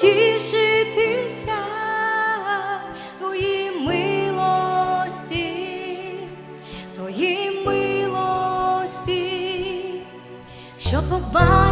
тішитися твої милості, твої милості, що побачити.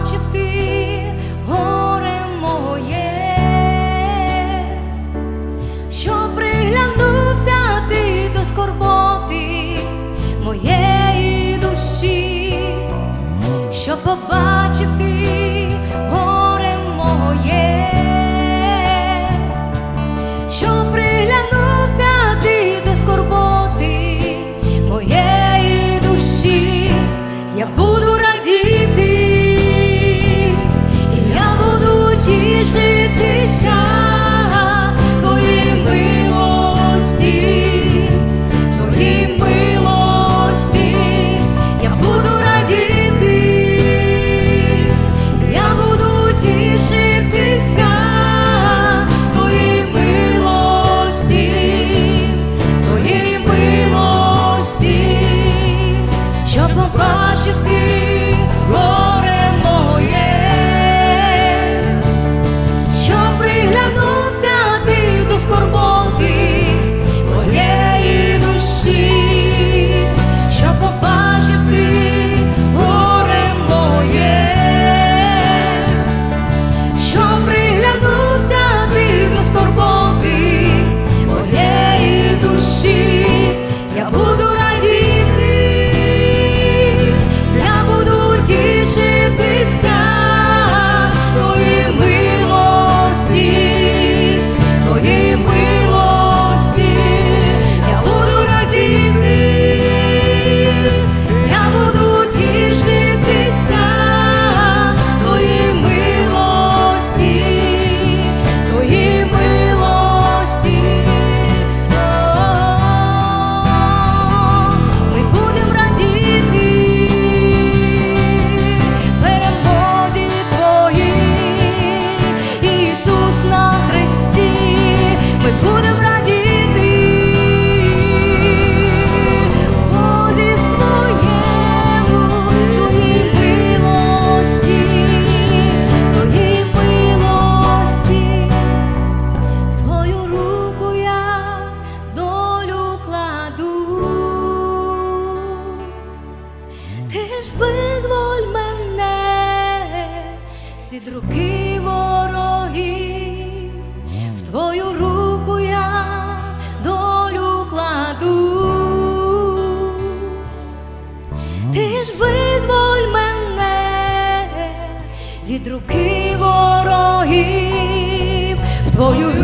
від руки ворогів, в твою руку я долю кладу, ти ж визволь мене від руки ворогів, в твою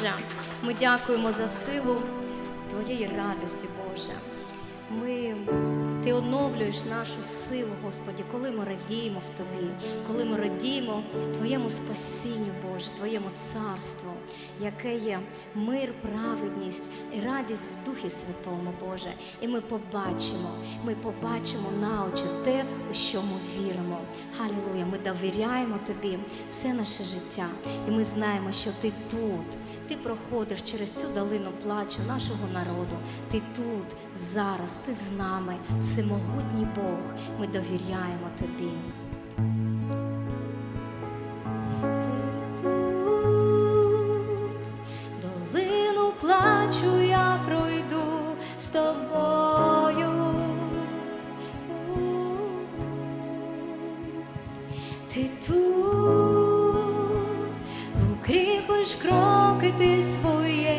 Божа, ми дякуємо за силу Твоєї радості, Боже. Ми, Ти оновлюєш нашу силу, Господі, коли ми радіємо в Тобі, коли ми радіємо Твоєму спасінню, Боже, Твоєму царству, яке є мир, праведність і радість в Духі Святому, Боже. І ми побачимо, ми побачимо на очі те, у що ми віримо. Халілуя! Ми довіряємо Тобі все наше життя, і ми знаємо, що Ти тут. Ти проходиш через цю долину плачу нашого народу. Ти тут, зараз, ти з нами, всемогутній Бог. Ми довіряємо тобі. Ти тут, укріпиш кроки ти своєю